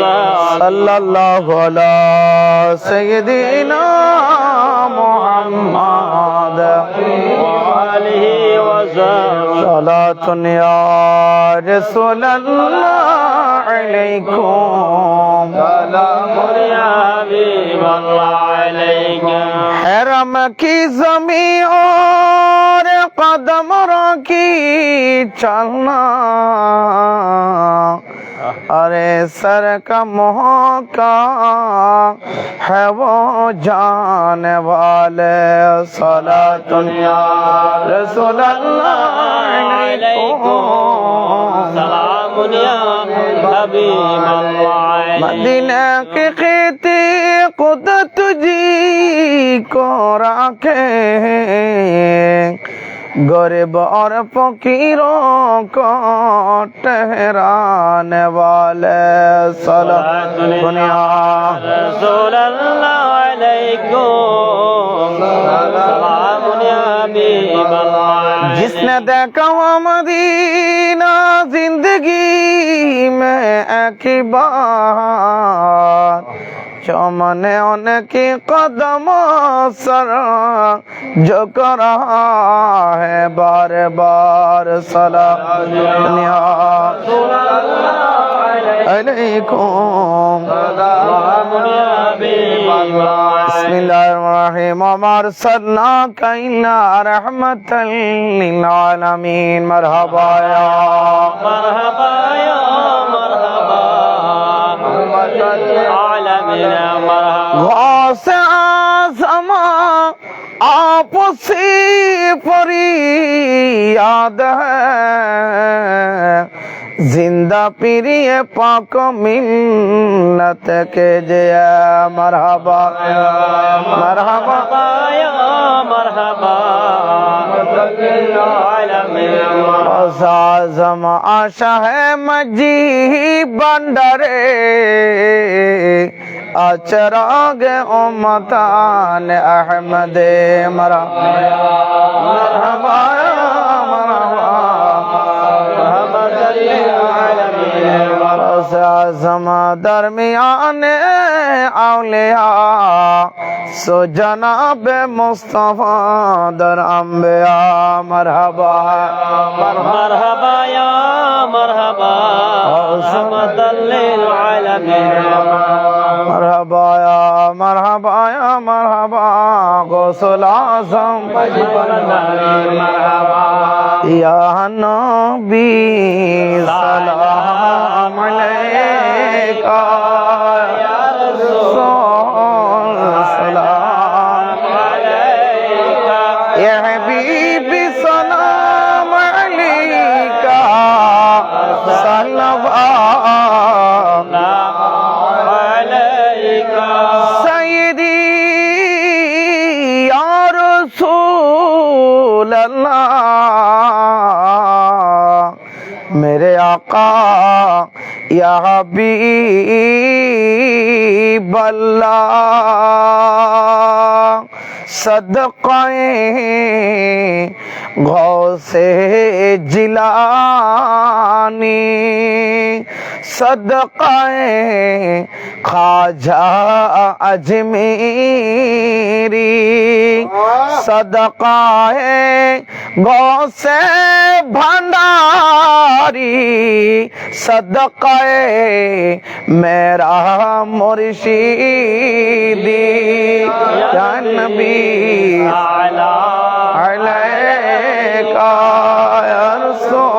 সাল্লাল্লাহু আলা সাইয়্যিদিনা মুহাম্মাদ ওয়া আলিহি ওয়া সাহবিহি সালাতুন ইয়া রাসূলাল্লাহ আলাইকুম। কি জমি ওর কদম রাখি চলনা। ارے سر کا موقع ہے وہ جانے والے صلاة یا رسول اللہ مدینہ کی خیتی قدرت جی کو رکھے غریب اور فقیروں کو ٹہرانے والے صلوات دنیا رسول اللہ علیکم۔ جس نے دیکھا وہ مدینہ زندگی میں ایک بار۔ چمن ان کی قدم سر جو کرا ہے بار بار سلا علیکم بسم اللہ الرحیم عمر اللہ کینا رحمت للعالمین مرحبا یا مرحبا یا مرحبا ঘষে আসমা আপসি পরিয়াদ জিন্দা পিরিয়ে পাক মিল্লত কে জয়া মারহাবা। মারহাবা। মারহাবা সাজম আশা হে মজি বন্ডরে اچراغ امتان احمد مرا. مرحبا زما درمیان اولیاء سو جناب مصطفیٰ در انبیاء مرحبا. مرحبا یا مرحبا رحمت مرحبا بایا یا مرحبا یا مرحبا غسل اعظم۔ مرحبا یا نبی سلام علیکہ۔ یا رسول یا حبیب اللہ صدقے غوث جلانی صدقے خواجہ اجمیری صدقہ گوسے بھنڈاری صدقے میرا مرشیدی یا نبی علیہ کا رسول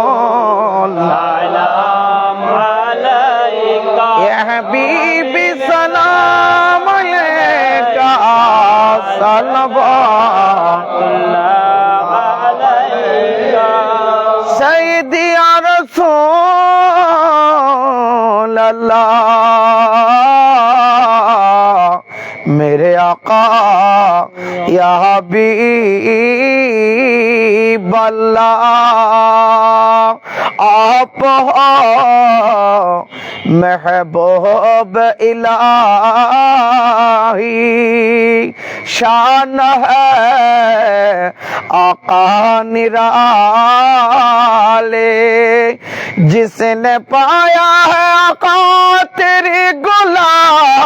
بقى يا حبيب الله آپ محبوب الہی شان ہے آقا نرالے جس نے پایا ہے آقا تیری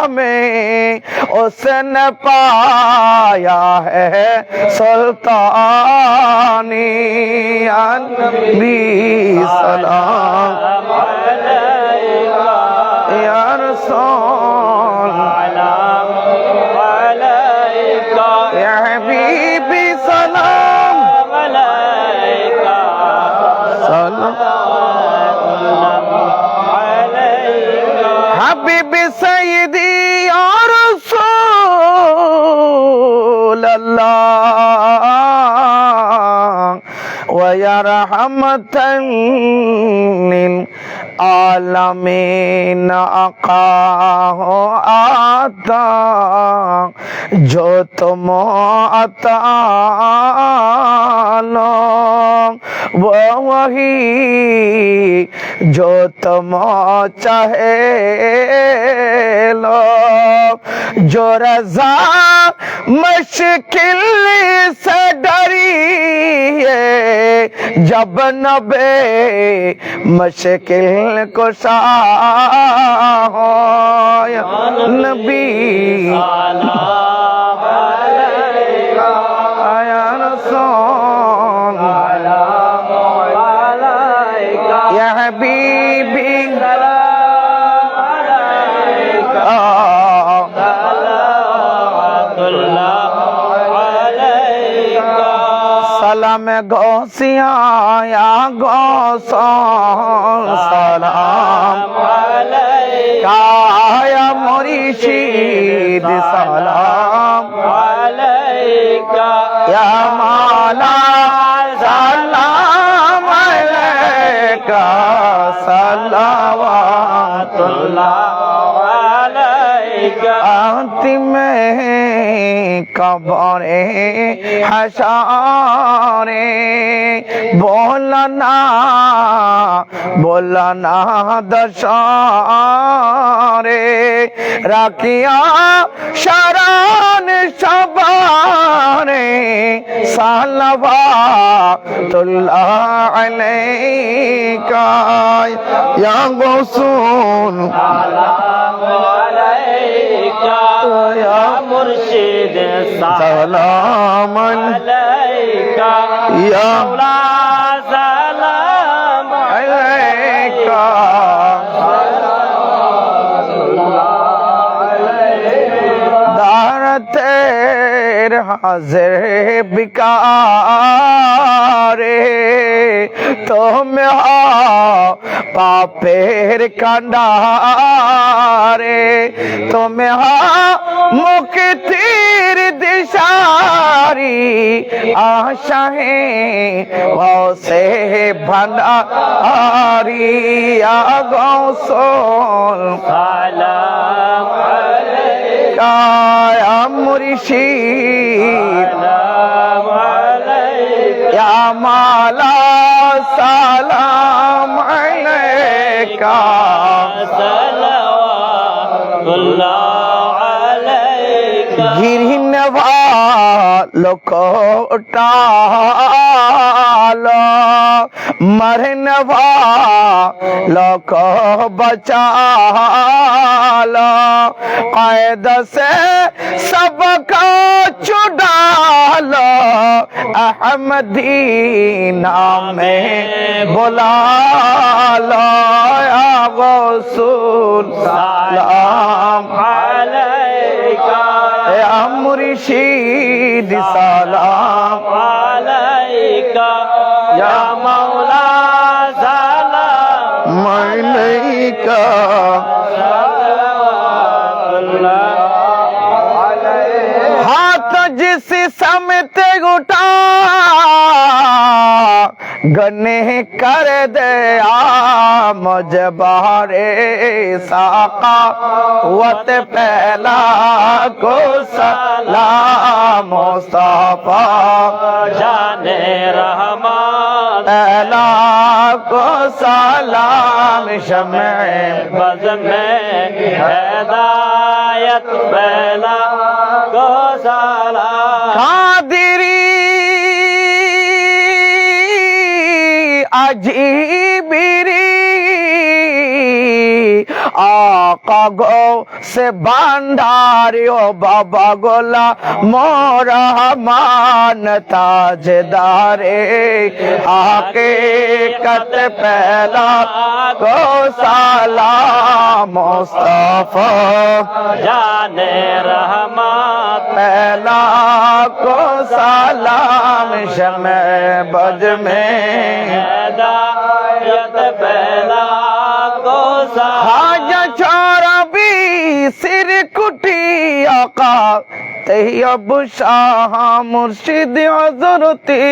میں اس نے پایا ہے سلطانی نبی سلام۔ یا رسول اللہ۔ ورحمة للعالمين أقاه آتا جتم أتالا ووهي جتم چهلا جو رضا مشکل سے ڈری ہے۔ جب نبے مشکل کو ہو۔ نبی۔ میں گوسیاں یا گوسوں سلام یا مرشید سلام یا مالا سلام کا سلام اللہ علیہ آتی میں কবরে হাসরে। বলনা দশ রে রাখিয়া শরণ সবারে। সালবা তুল্লাহ আলাইকা ইয়া গৌসুন سلام عليك يا سلام عليك دار تیر حاضر بکار করে তুমি পাপের কান্ডারে তুমি মুক্তির দিশারি আশা হে সে ভান্ডারি আগসল কায়া মুর্শিদ। یا مالا سلام علیکہ صلوات اللہ علیکہ لکھوٹا لو مرن مرنوا لکھو بچا لو قید سے سب کا چڑا لو احمدی نام بلا لو یا غسول سلام علیکہ اے مرشید سلام علیکہ یا مولا سلام علیکہ ہاتھ جس سمت اٹھا گنے کر دیا مجھے بہارے ساقا وط پہلا کو سلام مصطفیٰ۔ جانے رحمت پہلا کو سلام شمع بز میں ہدایت پہلا کو سلام۔ خادری جی میری آقا گو سے بنداریو بابا گولا مورا مان تاج دارے حقیقت پہلا گو سالا مصطفی جان رحمت پہلا گو سالا شمع بج میں हैदायत पहला को साला हाजा छोरा भी सिर कुटी এই অবসাহ মুর্শিদ হজরতি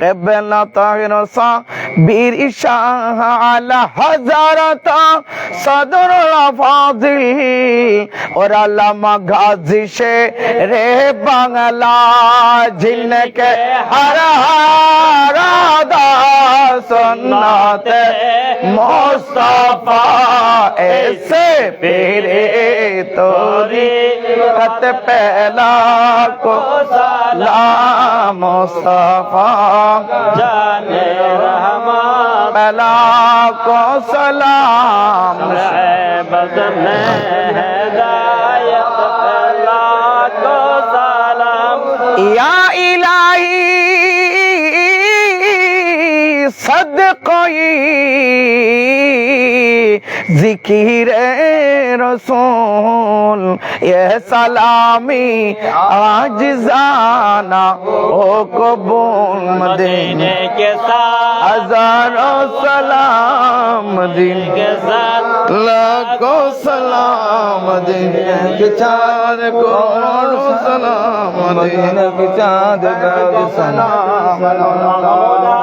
কেবেলা তাহির বীর শাহ আলা হজারত সদর ফাজিল ওরা লামা গাজি সে রে বাংলা জিনকে হর হারা সন্নাত মোস্তফা এসে পেরে তোরি خط پہلا کو سلام و صفا جان رحمان پہلا کو سلام بدن ہدایت پہلا کو سلام یا الہی صدقی ذکر رسول یہ سلامی آج زانا او قبول مدینے کے ساتھ ہزاروں سلام دین کے ساتھ لاکھوں سلام دین کے چار کروڑوں سلام دین کے چاند دار سلام مولا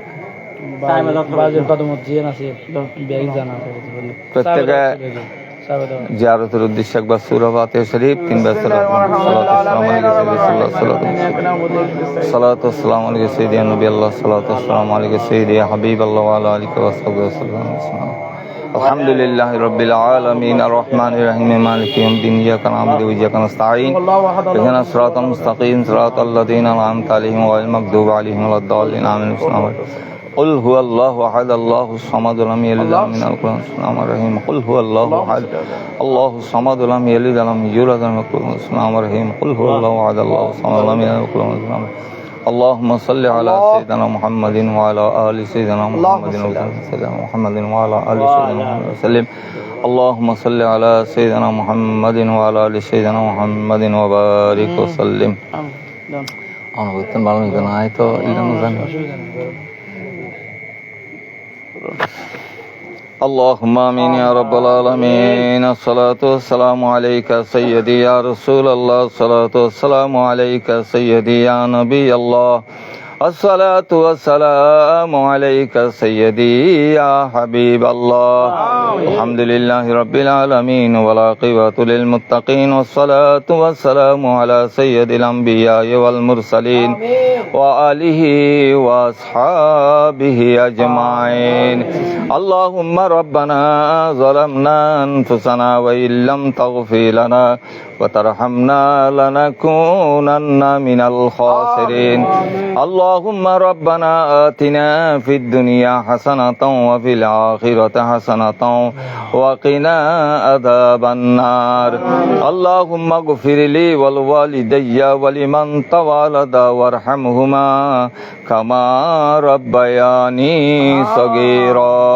প্রত্যেকে জিয়ারতের উদ্দেশ্যে একবার সুরা ফাতে শরীফ তিনবার সালাত আসসালামু আলাইহি সাইয়্যিদিনা নবী আল্লাহ সালাত আসসালামু আলাইহি সাইয়্যিদিয়া হাবিব আল্লাহ ওয়া আলা আলিহি ওয়া সাহবিহি ওয়াসাল্লাম الحمد لله رب العالمين الرحمن الرحيم مالك يوم الدين إياك نعبد وإياك نستعين اهدنا الصراط المستقيم صراط الذين أنعمت عليهم غير المغضوب عليهم ولا الضالين آمين قل هو الله أحد الله الصمد لم يلد ولم يولد ولم يكن له الرحيم. قل هو الله أحد الله الصمد لم يلد ولم يولد ولم يكن له الرحمن الرحيم قل هو الله أحد الله الصمد لم يلد ولم يكن له الرحيم اللهم صل على سيدنا محمد وعلى آل سيدنا محمد سيدنا محمد وعلى آل سيدنا محمد وسلم. اللهم صل على سيدنا محمد وعلى آل سيدنا محمد وبارك وسلم. أنا قلت لهم بالله يكون آيته إلا نزل اللهم آمين يا رب العالمين. الصلاة والسلام عليك سيدي يا رسول الله. الصلاة والسلام عليك سيدي يا نبي الله. الصلاة والسلام عليك سيدي يا حبيب الله الحمد لله رب العالمين والعاقبة للمتقين والصلاة والسلام على سيد الأنبياء والمرسلين وآله وأصحابه أجمعين اللهم ربنا ظلمنا أنفسنا وإن لم تغفر لنا وترحمنا لنكونن من الخاسرين اللهم اللهم ربنا آتنا في الدنيا حسنة وفي الآخرة حسنة وقنا عذاب النار. اللهم اغفر لي ولوالدي ولمن توالد وارحمهما كما ربياني صغيرا.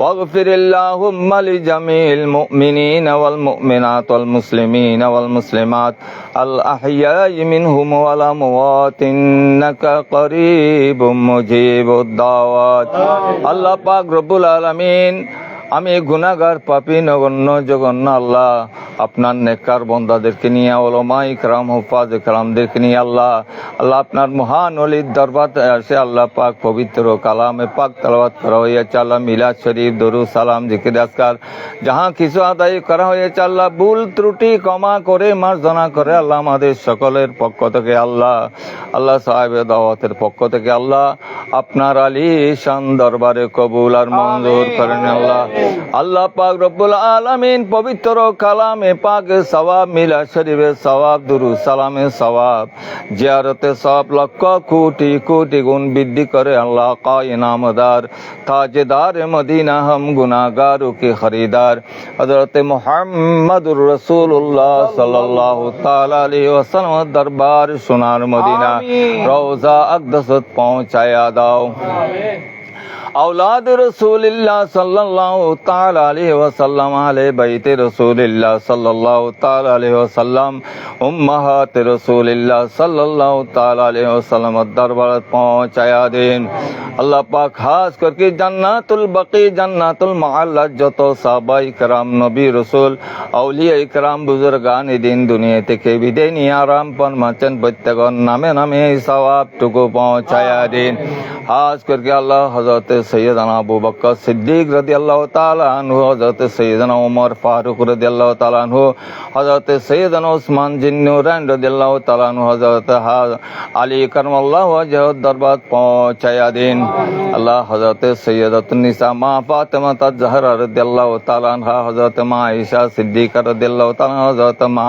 واغفر اللهم لجميع المؤمنين والمؤمنات والمسلمين والمسلمات الأحياء منهم والأموات إنك করিব মুজিব দাওয়াত। আল্লাহ পাক রব্বুল আলমিন আমি গুনাগার পাপি, নগণ্য জগন্য আল্লাহ। আপনার নেককার বন্দাদেরকে নিয়ে, ওলমা ইকরাম, হুফাজ ইকরামদেরকে নিয়ে আল্লাহ। আল্লাহ আপনার মহান অলির দরবার আসে আল্লাহ পাক পবিত্র কালামে পাক তালাবাত করা হয়েছে। আল্লাহ মিলাদ শরীফ দরু সালাম, জিকির আসকার যাহা কিছু আদায় করা হয়েছে আল্লাহ, ভুল ত্রুটি ক্ষমা করে, মার্জনা করে আল্লাহ আমাদের সকলের পক্ষ থেকে আল্লাহ। আল্লাহ সাহেব দাওয়াতের পক্ষ থেকে আল্লাহ। আপনার আলী শান দরবারে কবুল আর মঞ্জুর করেন আল্লাহ। আল্লাহ পাক রব্বুল আলামিন পবিত্র কালামে পাক সওয়াব মিলা শরীফে সওয়াব দুরু সালামে সওয়াব জিয়ারতে সব লক্ষ কোটি কোটি গুণ বৃদ্ধি করে আল্লাহ কায়নামদার তাজেদার মদিনা হম গুনাগার কে খরিদার। হযরত মুহাম্মদুর রাসূলুল্লাহ সাল্লাল্লাহু তাআলা আলাইহি ওয়াসাল্লাম দরবার সোনার মদিনা রওজা আকদাসত পৌঁছায়া দাও। আমিন। اولاد رسول اللہ صلی اللہ تعالی علیہ وسلم اہل بیت رسول اللہ صلی اللہ تعالی علیہ وسلم امہات رسول اللہ صلی اللہ تعالی علیہ وسلم دربار پہنچایا دین اللہ پاک خاص کر کے جنات البقی جنات المعلہ جتو صحابہ کرام নবী রসুল আউলিয়া ইকরাম বুজুর্গান এদিন দুনিয়া থেকে বিদায় নিয়ে আরাম পন মাচেন প্রত্যেকন নামে নামে সবাবটুকু পৌঁছায়া দিন আজ করকে আল্লাহ হজরত সৈয়দনা আবু বকর সিদ্দিক রাদিয়াল্লাহু তাআলা আনহু, হযরত সৈয়দনা ওমর ফারুক রাদিয়াল্লাহু তাআলা আনহু, হযরত সৈয়দনা উসমান জিন্নুরান রাদিয়াল্লাহু তাআলা আনহু, হযরত আলী করমাল্লাহু ওয়াজহ দরবার পৌঁছায়া দিন। আল্লাহ হযরত সৈয়দাতুন্নিসা, মা ফাতেমা তাজহরা রাদিয়াল্লাহু তাআলা আনহা, হযরত মা আয়েশা সিদ্দিকা রাদিয়াল্লাহু তাআলা হযরত মা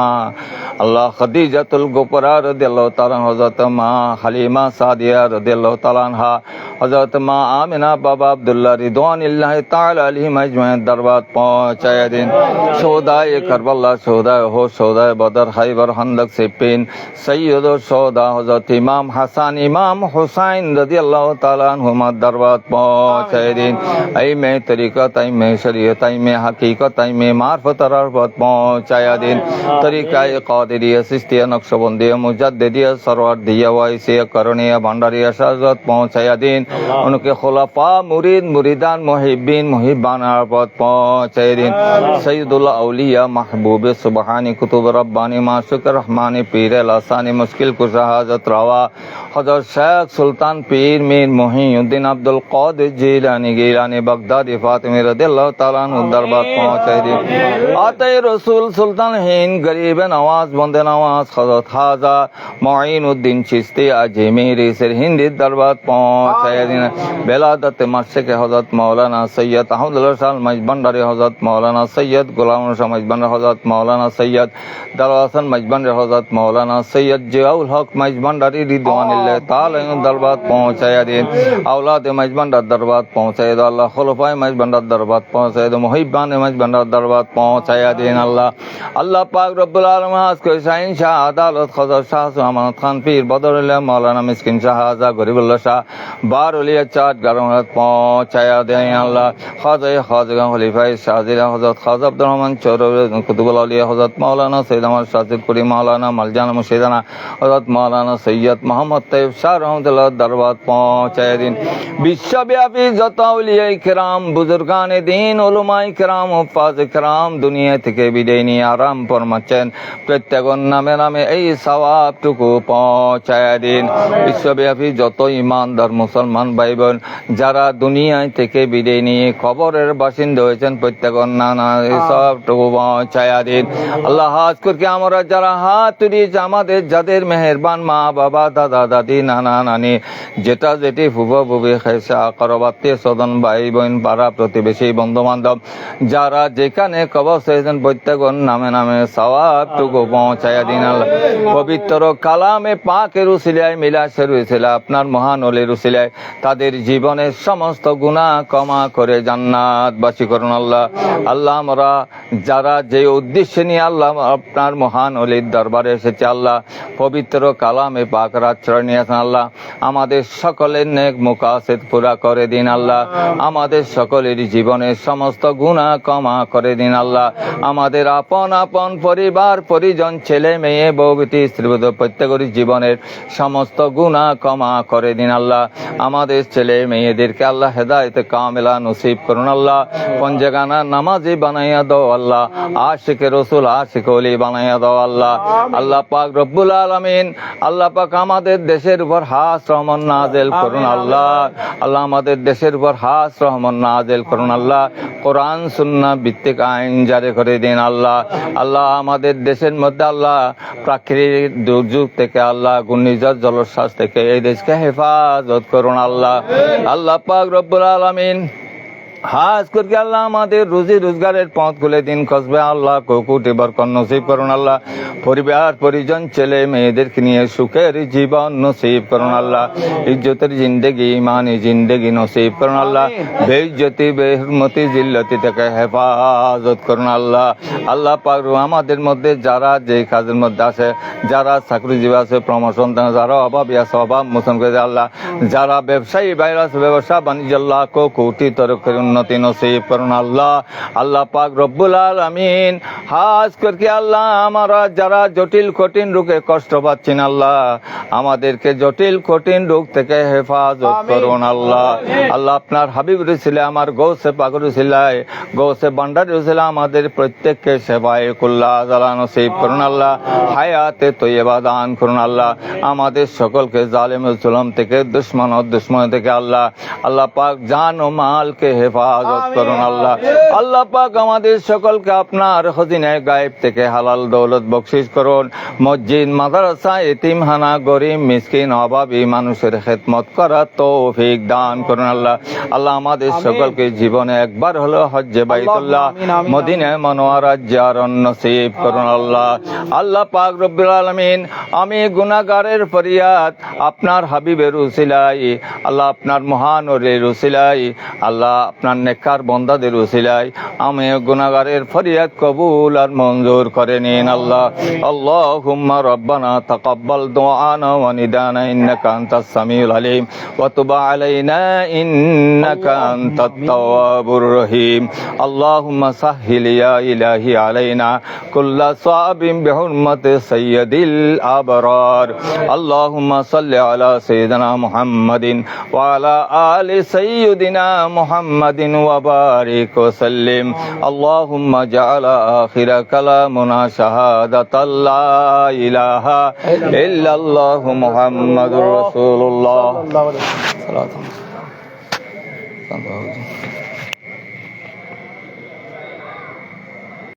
আল্লাহ খাদিজাতুল কুবরা রাদিয়াল্লাহু তাআলা হযরত মা হালিমা সাদিয়া রাদিয়াল্লাহু তাআলা আনহা, হযরত মা আমিনা বাবা আব্দুল্লাহ রিদওয়ানিল্লাহ তাআলা আলাইহিম আজমাইন দরবার পৌঁছায়া দিন। সৌদায়ে কারবালা সৌদায়ে হো সৌদায়ে বদর খাইবার খন্দক সিপিন সৈয়দ সৌদা হযরত ইমাম হাসান ইমাম হুসাইন রাদিয়াল্লাহু তাআলা আনহুমার দরবার পৌঁছায় দিন। এই মে তরিকত এই মে শরীয়ত এই মে হাকিকত এই মে মারফত আরফত পৌঁছায়া দিন। তরিকায়ে কাদেরিয়া সিস্তিয়া নকশবন্দিয়া মুজাদ্দিদিয়া সরওয়ারদিয়া ওয়াইসিয়া করণিয়া ভান্ডারিয়া শাহজাদ পৌঁছায়া দিন। উনকে খোলাফা মুরিদ মুরিদান মুহিবিন মুহিবান আরফত পৌঁছায় দিন সৈয়দুল্লাহ আউলিয়া মাহবুব সুবহানি কুতুব রব্বানি মাসুক রহমানি পীর লাসানি মুশকিল কুশা হাজত রাওয়া হজরত শেখ সুলতান পীর মীর মহিউদ্দিন আব্দুল কাদের জিলানি গিলানি বাগদাদি ফাতিমি রাদিয়াল্লাহু তাআলা আনহু দরবার পৌঁছায় দিন আতে রসুল সুলতান হিন্দ গরিব নওয়াজ বন্দে নওয়াজ হজরত হাজা মঈনুদ্দিন চিস্তি আজমিরি সির হিন্দি দরবার মাস থেকে হজরত মাওলানা সৈয়দ আহমদুল্লাহ শাহ মজবান্ডারী হজরত মাওলানা সৈয়দ গোলাম শাহ মজবান্ড হজরত মাওলানা সৈয়দ দারুল হাসান মজবান্ডের হজরত মাওলানা হক মজবান্ডারী রিদওয়ানিল্লাহ তাআলা দরবার পৌঁছায় দিন। আওলাদ মজবান্ডার দরবার পৌঁছায় দিন। আল্লাহ খলফায় মজবান্ডার দরবার পৌঁছায় দিন। মুহিব্বান মজবান্ডার দরবার পৌঁছায় দিন আল্লাহ। আল্লাহ পাক শাহ আদালত খজর শাহ সুহামানত খান পীর বদরুল্লাহ মাওলানা মিসকিন শাহ আজা গরিবুল্লাহ শাহ বারুলিয়া চাট গারমাত পৌঁছায়া আল্লাহ হাজাই হজ খলিফাই হজরত আব্দুর রহমান কুতুবুল হজরত মাওলানা সৈয়দ আমার হজরত সৈয়দ মোহাম্মদ তৈব শাহ রহমতুল্লাহ দরবাদ পৌঁছায় দিন বিশ্বব্যাপী যত উলিয়াই কেরাম, বুজুর্গানে দিন ওলুমাই কেরাম উপাজ কেরাম দুনিয়া থেকে বিদায় নিয়ে আরাম ফরমাচ্ছেন। প্রত্যেক নামে নামে এই সবাবটুকু পৌঁছায় দিন বিশ্বব্যাপী যত ইমানদার মুসলমান ভাই বোন, যারা যারা দুনিয়ায় থেকে বিদায় নিয়ে কবরের বাসিন্দা হয়েছেন প্রত্যেক নানা সব ছায়া দিন আল্লাহ হাজ করকে আমরা যারা হাত তুলিয়েছে আমাদের যাদের মেহেরবান মা বাবা দাদা দাদি নানা নানি যেটা যেটি ফুফো ফুফি খেসা করবাত্মীয় স্বজন ভাই বোন পাড়া প্রতিবেশী বন্ধু বান্ধব যারা যেখানে কবর হয়েছেন প্রত্যেক নামে নামে সওয়াবটুকু পৌঁছায়া দিন আল্লাহ। পবিত্র কালামে পাকের উসিলায় মিলাসের উসিলা আপনার মহান অলির উসিলায় তাদের জীবনের সমস্ত গুণা ক্ষমা করে জান্নাত বাসী করুন আল্লাহ। আল্লাহ আমরা যারা যে উদ্দেশ্যে নিয়ে আল্লাহ আপনার মহান অলির দরবারে এসেছে, আল্লাহ পবিত্র কালামে পাকের আশ্রয় নিয়েছেন আল্লাহ। আমাদের সকলের নেক মুকাসেদ পুরা করে দিন আল্লাহ। আমাদের সকলের জীবনের সমস্ত গুণা ক্ষমা করে দিন আল্লাহ। আমাদের আপন আপন পরিবার, পরিজন, ছেলে মেয়ে বেটি স্ত্রীবধ প্রত্যেকের জীবনের সমস্ত গুণা ক্ষমা করে দিন আল্লাহ। আমাদের ছেলে মেয়েদেরকে আল্লাহ হেদায়ত কামেলা নসিব করুন আল্লাহ। পঞ্জগানা নামাজি বানাইয়া দাও আল্লাহ। আশিকে রসুল, আশিক অলি বানাইয়া দাও আল্লাহ। আল্লাহ পাক রব্বুল আলমিন, আল্লাহ পাক আমাদের দেশের উপর হাস রহমান নাজেল করুন আল্লাহ। আল্লাহ আমাদের দেশের উপর হাস রহমান নাজেল করুন আল্লাহ। কোরআন, সুন্না ভিত্তিক আইন জারি করে দিন আল্লাহ। আল্লাহ আমাদের দেশের মধ্যে আল্লাহ প্রাকৃতিক দুর্যোগ থেকে আল্লাহ, ঘূর্ণিঝড়, জলোচ্ছ্বাস থেকে এই দেশকে হেফাজত করুন আল্লাহ। আল্লাহ পাক রব্বুল আলমিন হাজ করকে আল্লাহ আমাদের রুজি রোজগারের পথ খুলে দিন। কসবে আল্লাহ কুকুটি বরকন নসিব করুন আল্লাহ। পরিবার পরিজন ছেলে মেয়েদেরকে নিয়ে সুখের জীবন নসিব করুন আল্লাহ। ইজ্জতের জিন্দেগি ইমানি জিন্দেগি নসিব করুন আল্লাহ। বেইজ্জতি বেহরমতি জিল্লতি থেকে হেফাজত করুন আল্লাহ। আল্লাহ পাক আমাদের মধ্যে যারা যে কাজের মধ্যে আছে যারা চাকরিজীবী আছে প্রমোশন যারা অভাবী আছে অভাব মোচন করে আল্লাহ। যারা ব্যবসায়ী বাইরে আছে ব্যবসা বাণিজ্য আল্লাহ কো কোটি তরফ করে উন্নতি নসিব করুন আল্লাহ। আল্লাহ পাক রব্বুল আলমিন। হাজ করকে আল্লাহ আমরা যারা জটিল কঠিন রোগে কষ্ট পাচ্ছেন আল্লাহ আমাদেরকে জটিল কঠিন রোগ থেকে হেফাজত করুন আল্লাহ। আল্লাহ আপনার হাবিব রসিলে আমার গৌসে পাগর রসিলায় গৌসে বান্ডার রসিলা আমাদের প্রত্যেককে সেবায় কুল্লা জালা নসিব করুন আল্লাহ। হায়াতে তৈবা দান করুন আল্লাহ। আমাদের সকলকে জালেম জুলম থেকে দুশ্মন ও দুশ্মন থেকে আল্লাহ। আল্লাহ পাক জান ও মালকে হেফাজত করুন আল্লাহ। আল্লাহ পাক আমাদের সকলকে আপনার হদিনায় গায়েব থেকে হালাল দৌলত বকশিস করুন। মসজিদ মাদ্রাসা এতিমহানা গরিব মিসকিন অভাবী মানুষের খেদমত করার তৌফিক দান করুন আল্লাহ। আল্লাহ আমাদের সকলকে জীবনে একবার হলো হজ্জে বাইতুল্লাহ মদিনায় মনোয়ারা জিয়ারন নসিব করুন আল্লাহ। আল্লাহ পাক রব্বুল আলামিন আমি গুনাহগারের ফরিয়াদ আপনার হাবিবের উসিলাই আল্লাহ আপনার মহান ওরের উসিলাই আল্লাহ আপনার আপনার নেককার বন্দাদের উসিলায় আমি গুনাগারের ফরিয়াদ কবুল আর মঞ্জুর করে নিন আল্লাহ। আল্লাহ হুম্মা রব্বানা তাকাব্বাল দোয়ানা ওয়ানিদানা ইন্নাকা আনতাস সামিউল আলিম। ওয়া তুব আলাইনা ইন্নাকা আনতাত তাওয়াবুর রহিম। আল্লাহুম্মা সাহহিল ইয়া ইলাহি আলাইনা। কুল্লা সাবিম বিহুরমাতি সাইয়্যিদিল আবরার। আল্লাহুম্মা সাল্লি আলা সাইয়্যিদিনা মুহাম্মাদিন। ওয়া আলা আলি সাইয়্যিদিনা মুহাম্মাদ وبارك وسلم. اللهم جعل آخر كلامنا شهادة لا إله إلا الله محمد رسول الله. صلاة الله